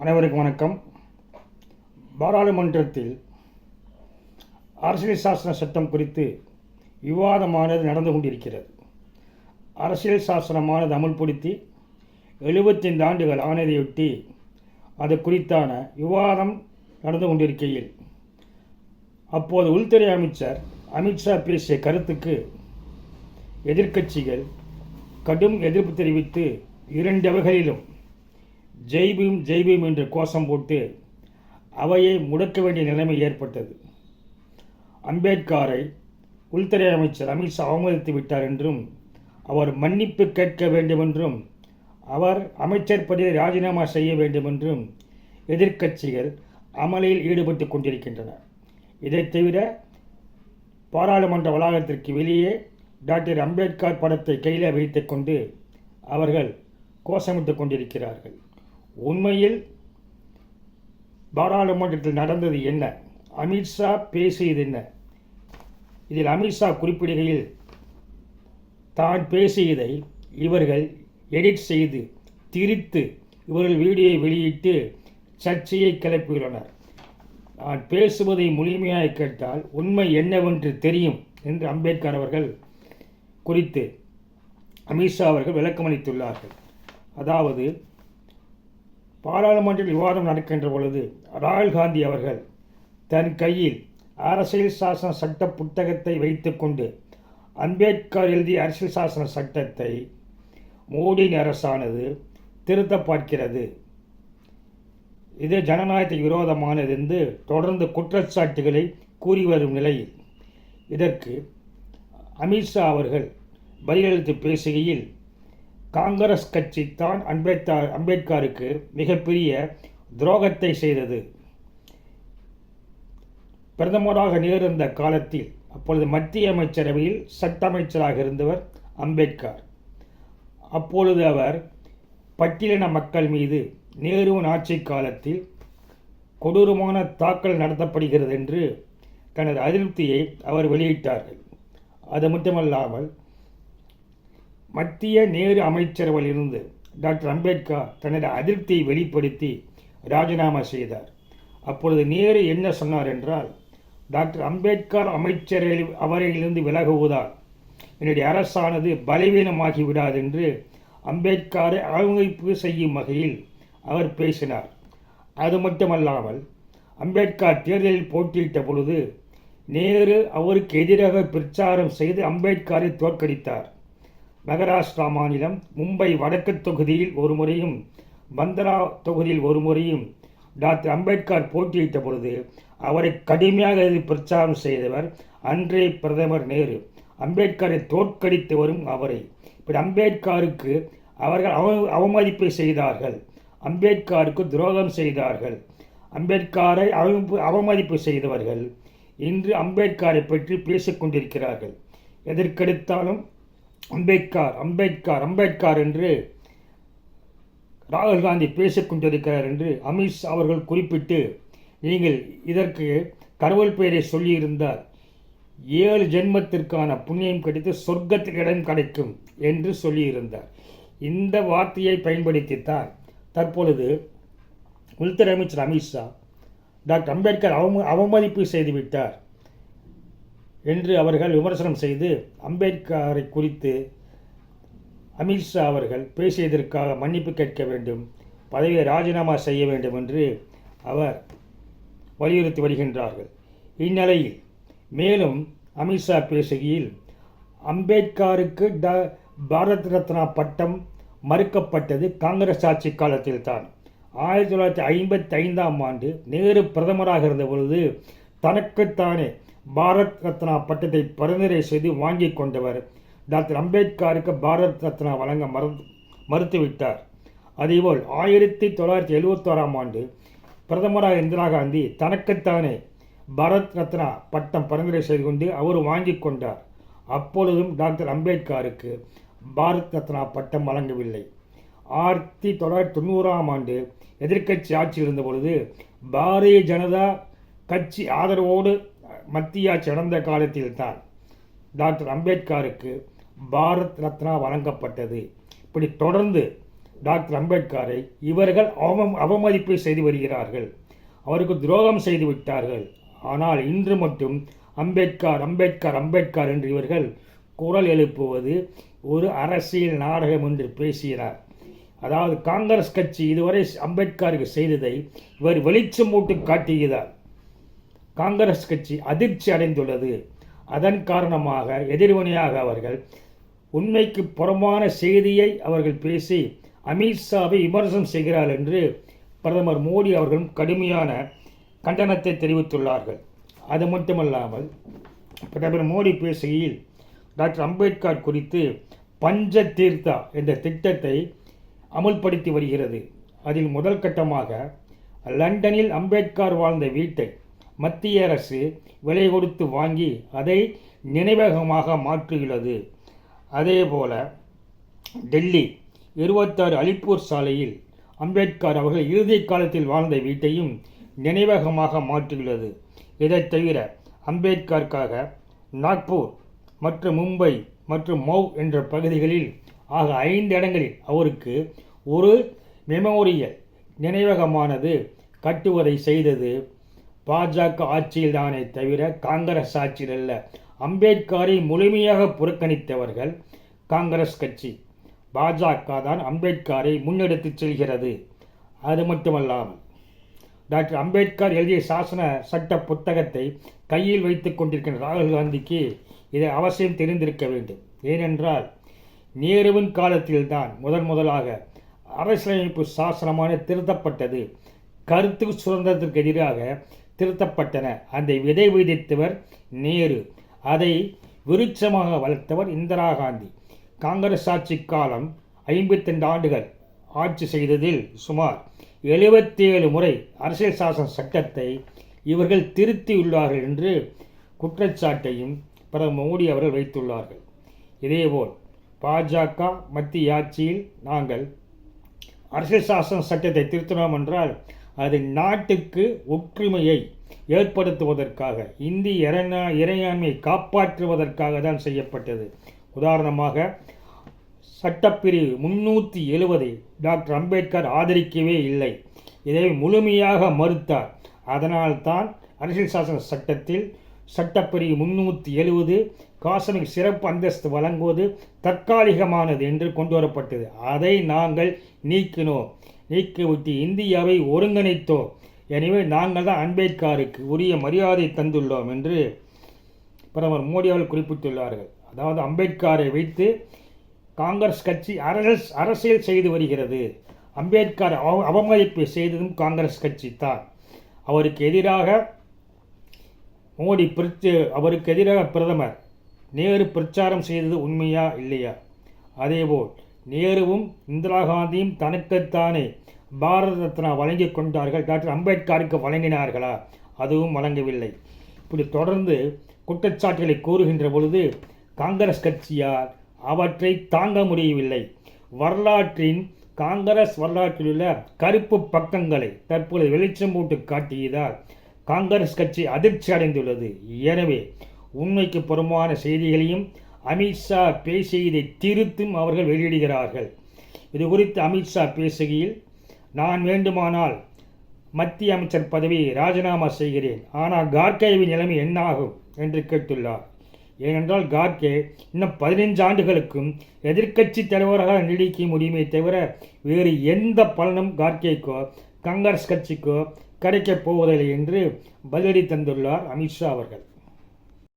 அனைவருக்கும் வணக்கம். பாராளுமன்றத்தில் அரசியல் சாசன சட்டம் குறித்து விவாதமானது நடந்து கொண்டிருக்கிறது. அரசியல் சாசனமானது அமுல்படுத்தி எழுபத்தைந்து ஆண்டுகள் ஆனதையொட்டி அது குறித்தான விவாதம் நடந்து கொண்டிருக்கையில் அப்போது உள்துறை அமைச்சர் அமித்ஷா பேசிய கருத்துக்கு எதிர்க்கட்சிகள் கடும் எதிர்ப்பு தெரிவித்து இரண்டு அவைகளிலும் ஜெய்பீம் ஜெய்பீம் என்று கோஷம் போட்டு அவையை முடக்க வேண்டிய நிலைமை ஏற்பட்டது. அம்பேத்கரை உள்துறை அமைச்சர் அமித்ஷா அவமதித்து விட்டார் என்றும் அவர் மன்னிப்பு கேட்க வேண்டும் என்றும் அவர் அமைச்சர் பதவியை ராஜினாமா செய்ய வேண்டும் என்றும் எதிர்க்கட்சிகள் அமளியில் ஈடுபட்டு கொண்டிருக்கின்றன இதைத் தவிர பாராளுமன்ற வளாகத்திற்கு வெளியே டாக்டர் அம்பேத்கர் படத்தை கையில் வைத்துக்கொண்டு அவர்கள் கோஷமிட்டுக் கொண்டிருக்கிறார்கள். உண்மையில் பாராளுமன்றத்தில் நடந்தது என்ன? அமித்ஷா பேசியது என்ன? இதில் அமித்ஷா குறிப்பிடுகையில் தான் பேசியதை இவர்கள் எடிட் செய்து திரித்து இவர்கள் வீடியோவை வெளியிட்டு சர்ச்சையை கிளப்பியுள்ளனர். நான் பேசுவதை முழுமையாக கேட்டால் உண்மை என்னவென்று தெரியும் என்று அம்பேத்கர் அவர்கள் குறித்து அமித்ஷா அவர்கள் விளக்கமளித்துள்ளார்கள். அதாவது பாராளுமன்றில் விவாதம் நடக்கின்ற பொழுது ராகுல் காந்தி அவர்கள் தன் கையில் அரசியல் சாசன சட்ட புத்தகத்தை வைத்துக்கொண்டு அம்பேத்கர் எழுதிய அரசியல் சாசன சட்டத்தை மோடியின் அரசானது திருத்த பார்க்கிறது. இது ஜனநாயகத்துக்கு விரோதமானது என்று தொடர்ந்து குற்றச்சாட்டுகளை கூறி வரும் நிலையில். இதற்கு அமித்ஷா அவர்கள் பதிலளித்து பேசுகையில் காங்கிரஸ் கட்சி தான் அம்பேத்கர் அம்பேத்கருக்கு மிகப்பெரிய துரோகத்தை செய்தது. பிரதமராக நேர்ந்த காலத்தில் அப்பொழுது மத்திய அமைச்சரவையில் சட்ட அமைச்சராக இருந்தவர் அம்பேத்கர். அப்பொழுது அவர் பட்டியலின மக்கள் மீது நேருவின் ஆட்சி காலத்தில் கொடூரமான தாக்கல் நடத்தப்படுகிறது என்று தனது அதிருப்தியை அவர் வெளியிட்டார்கள். அது மட்டுமல்லாமல் மத்திய நேரு அமைச்சரவையிலிருந்து டாக்டர் அம்பேத்கர் தனது அதிருப்தியை வெளிப்படுத்தி ராஜினாமா செய்தார். அப்பொழுது நேரு என்ன சொன்னார் என்றால் டாக்டர் அம்பேத்கர் அமைச்சரில் அவரையிலிருந்து விலகுவதால் என்னுடைய அரசானது பலவீனமாகி விடாது என்று அம்பேத்கரை அவமதிப்பு செய்யும் வகையில் அவர் பேசினார். அது மட்டுமல்லாமல் அம்பேத்கர் தேர்தலில் போட்டியிட்ட பொழுது நேரு அவருக்கு எதிராக பிரச்சாரம் செய்து அம்பேத்கரை தோற்கடித்தார். மகாராஷ்டிரா மாநிலம் மும்பை வடக்கு தொகுதியில் ஒரு முறையும் பந்தரா தொகுதியில் ஒரு முறையும் டாக்டர் அம்பேத்கர் போட்டியிட்ட பொழுது அவரை கடுமையாக பிரச்சாரம் செய்தவர் அன்றே பிரதமர் நேரு. அம்பேத்கரை தோற்கடித்து வரும் அவரை. இப்படி அம்பேத்கருக்கு அவர்கள் அவ அவமதிப்பை செய்தார்கள். அம்பேத்கருக்கு துரோகம் செய்தார்கள். அம்பேத்கரை அவ அவமதிப்பு செய்தவர்கள் இன்று அம்பேத்கரை பற்றி பேசிக்கொண்டிருக்கிறார்கள். எதற்கெடுத்தாலும் அம்பேத்கார் அம்பேத்கார் அம்பேத்கார் என்று ராகுல் காந்தி பேசிக்கொண்டிருக்கிறார் என்று அமித்ஷா அவர்கள் குறிப்பிட்டு நீங்கள் இதற்கு கடவுள் பெயரை சொல்லியிருந்தார் ஏழு ஜென்மத்திற்கான புண்ணியம் கிடைத்து சொர்க்கத்தில் இடம் கிடைக்கும் என்று சொல்லியிருந்தார். இந்த வார்த்தையை பயன்படுத்தித்தான் தற்பொழுது உள்துறை அமைச்சர் அமித்ஷா டாக்டர் அம்பேத்கர் அவம அவமதிப்பு செய்துவிட்டார். என்று அவர்கள் விமர்சனம் செய்து அம்பேத்கரை குறித்து அமித்ஷா அவர்கள் பேசியதற்காக மன்னிப்பு கேட்க வேண்டும் பதவியை ராஜினாமா செய்ய வேண்டும் என்று அவர் வலியுறுத்தி வருகின்றார்கள். இந்நிலையில் மேலும் அமித்ஷா பேசுகையில் அம்பேத்கருக்கு ட பாரத் ரத்னா பட்டம் மறுக்கப்பட்டது காங்கிரஸ் ஆட்சி காலத்தில் தான் ஆயிரத்தி தொள்ளாயிரத்தி ஐம்பத்தி ஐந்தாம் ஆண்டு நேரு பிரதமராக இருந்த பொழுது தனக்குத்தானே பாரத் ரத்னா பட்டத்தை பரிந்துரை செய்து வாங்கி கொண்டவர். டாக்டர் அம்பேத்கருக்கு பாரத் ரத்னா வழங்க மறு மறுத்துவிட்டார். அதேபோல் ஆயிரத்தி தொள்ளாயிரத்தி எழுபத்தோராம் ஆண்டு பிரதமராக இந்திரா காந்தி தனக்குத்தானே பாரத் ரத்னா பட்டம் பரிந்துரை செய்து கொண்டு அவர் வாங்கி கொண்டார். அப்பொழுதும் டாக்டர் அம்பேத்கருக்கு பாரத் ரத்னா பட்டம் வழங்கவில்லை. ஆயிரத்தி தொள்ளாயிரத்தி தொண்ணூறாம் ஆண்டு எதிர்க்கட்சி ஆட்சியில் இருந்த பொழுது பாரதிய ஜனதா கட்சி ஆதரவோடு மத்தியா ஆட்சி காலத்தில்தான் டாக்டர் அம்பேத்கருக்கு பாரத் ரத்னா வழங்கப்பட்டது. இப்படி தொடர்ந்து டாக்டர் அம்பேத்கரை இவர்கள் அவம அவமதிப்பு செய்து வருகிறார்கள். அவருக்கு துரோகம் செய்து விட்டார்கள். ஆனால் இன்று மட்டும் அம்பேத்கர் அம்பேத்கர் அம்பேத்கர் என்று இவர்கள் குரல் எழுப்புவது ஒரு அரசியல் நாடகம் என்று பேசினார் அதாவது காங்கிரஸ் கட்சி இதுவரை அம்பேத்கருக்கு செய்ததை இவர் வெளிச்சம் போட்டு காட்டுகிறார். காங்கிரஸ் கட்சி அதிர்ச்சி அடைந்துள்ளது. அதன் காரணமாக எதிர்வினையாக அவர்கள் உண்மைக்கு புறமான செய்தியை அவர்கள் பேசி அமித்ஷாவை விமர்சனம் செய்கிறார் என்று பிரதமர் மோடி அவர்களும் கடுமையான கண்டனத்தை தெரிவித்துள்ளார்கள். அது மட்டுமல்லாமல் பிரதமர் மோடி பேசுகையில் டாக்டர் அம்பேத்கர் குறித்து பஞ்ச தீர்த்தா என்ற திட்டத்தை அமுல்படுத்தி வருகிறது. அதில் முதல் கட்டமாக லண்டனில் அம்பேத்கர் வாழ்ந்த வீட்டை மத்திய அரசு விலை கொடுத்து வாங்கி அதை நினைவகமாக மாற்றுகிறது. அதேபோல டெல்லி இருபத்தாறு அலிப்பூர் சாலையில் அம்பேத்கர் அவர்கள் இறுதி காலத்தில் வாழ்ந்த வீட்டையும் நினைவகமாக மாற்றியுள்ளது இதைத் தவிர அம்பேத்கருக்காக நாக்பூர் மற்றும் மும்பை மற்றும் மௌ என்ற பகுதிகளில் ஆக ஐந்து இடங்களில் அவருக்கு ஒரு மெமோரியல் நினைவகமானது கட்டுவதை செய்தது. பாஜக ஆட்சியில்தானே தவிர காங்கிரஸ் ஆட்சியில் அல்ல. அம்பேத்கரை முழுமையாக புறக்கணித்தவர்கள் காங்கிரஸ் கட்சி. பாஜக தான் அம்பேத்கரை முன்னெடுத்துச் செல்கிறது. அது மட்டுமல்லாமல் டாக்டர் அம்பேத்கர் எழுதிய சாசன சட்ட புத்தகத்தை கையில் வைத்துக் கொண்டிருக்கின்ற ராகுல் காந்திக்கு இதை அவசியம் தெரிந்திருக்க வேண்டும். ஏனென்றால் நேருவின் காலத்தில்தான் முதன் முதலாக அரசியலமைப்பு சாசனமான திருத்தப்பட்டது. கருத்து சுதந்திரத்திற்கு எதிராக திருத்தப்பட்டன. அந்த விதை விதித்தவர் நேரு. அதை விருட்சமாக வளர்த்தவர் இந்திரா காந்தி காங்கிரஸ் ஆட்சி காலம் ஐம்பத்தி ரெண்டு ஆண்டுகள். ஆட்சி செய்ததில் சுமார் எழுபத்தி ஏழு முறை அரசியல் சாசன சட்டத்தை இவர்கள் திருத்தியுள்ளார்கள் என்று குற்றச்சாட்டையும் பிரதமர் மோடி அவர்கள் வைத்துள்ளார்கள். இதேபோல் பாஜக மத்திய ஆட்சியில் நாங்கள் அரசியல் சாசன சட்டத்தை திருத்தினோம் என்றால் அது நாட்டுக்கு ஒற்றுமையை ஏற்படுத்துவதற்காக இந்தி இறைநா இறையாண்மையை காப்பாற்றுவதற்காக தான் செய்யப்பட்டது. உதாரணமாக சட்டப்பிரிவு முன்னூற்றி எழுவதை டாக்டர் அம்பேத்கர் ஆதரிக்கவே இல்லை. இதை முழுமையாக மறுத்தார். அதனால்தான் அரசியல் சாசன சட்டத்தில் சட்டப்பிரிவு முன்னூற்றி எழுவது காசனுக்கு சிறப்பு அந்தஸ்து வழங்குவது தற்காலிகமானது என்று கொண்டு வரப்பட்டது. அதை நாங்கள் நீக்கினோம். நீக்கிவிட்டு இந்தியாவை ஒருங்கிணைத்தோம் எனவே நாங்கள் தான் அம்பேத்கருக்கு உரிய மரியாதை தந்துள்ளோம் என்று பிரதமர் மோடி அவர்கள் குறிப்பிட்டுள்ளார்கள். அதாவது அம்பேத்கரை வைத்து காங்கிரஸ் கட்சி அரச அரசியல் செய்து வருகிறது. அம்பேத்கர் அவ அவமதிப்பு செய்ததும் காங்கிரஸ் கட்சி தான். அவருக்கு எதிராக மோடி பிரச்சு அவருக்கு எதிராக பிரதமர் நேரு பிரச்சாரம் செய்தது உண்மையா இல்லையா? அதேபோல் நேருவும் இந்திரா காந்தியும் தனக்குத்தானே பாரத ரத்னா வழங்கி கொண்டார்கள். டாக்டர் அம்பேத்கருக்கு வழங்கினார்களா? அதுவும் வழங்கவில்லை. இப்படி தொடர்ந்து குற்றச்சாட்டுகளை கூறுகின்ற பொழுது காங்கிரஸ் கட்சியார் அவற்றை தாங்க முடியவில்லை. வரலாற்றின் காங்கிரஸ் வரலாற்றில் உள்ள கருப்பு பக்கங்களை தற்பொழுது வெளிச்சம் போட்டு காட்டியதால் காங்கிரஸ் கட்சி அதிர்ச்சி அடைந்துள்ளது எனவே உண்மைக்கு புறம்பான செய்திகளையும் அமித்ஷா பேசியதை திருத்தும் அவர்கள் வெளியிடுகிறார்கள். இது குறித்து அமித்ஷா பேசுகையில் நான் வேண்டுமானால் மத்திய அமைச்சர் பதவியை ராஜினாமா செய்கிறேன். ஆனால் கார்கேவின் நிலைமை என்னாகும்? என்று கேட்டுள்ளார். ஏனென்றால் கார்கே இன்னும் பதினைஞ்சு ஆண்டுகளுக்கும் எதிர்க்கட்சி தலைவராக நீடிக்க முடியுமே தவிர வேறு எந்த பலனும் கார்கேக்கோ காங்கிரஸ் கட்சிக்கோ கிடைக்கப் போவதில்லை என்று பதிலடி தந்துள்ளார் அமித்ஷா அவர்கள்.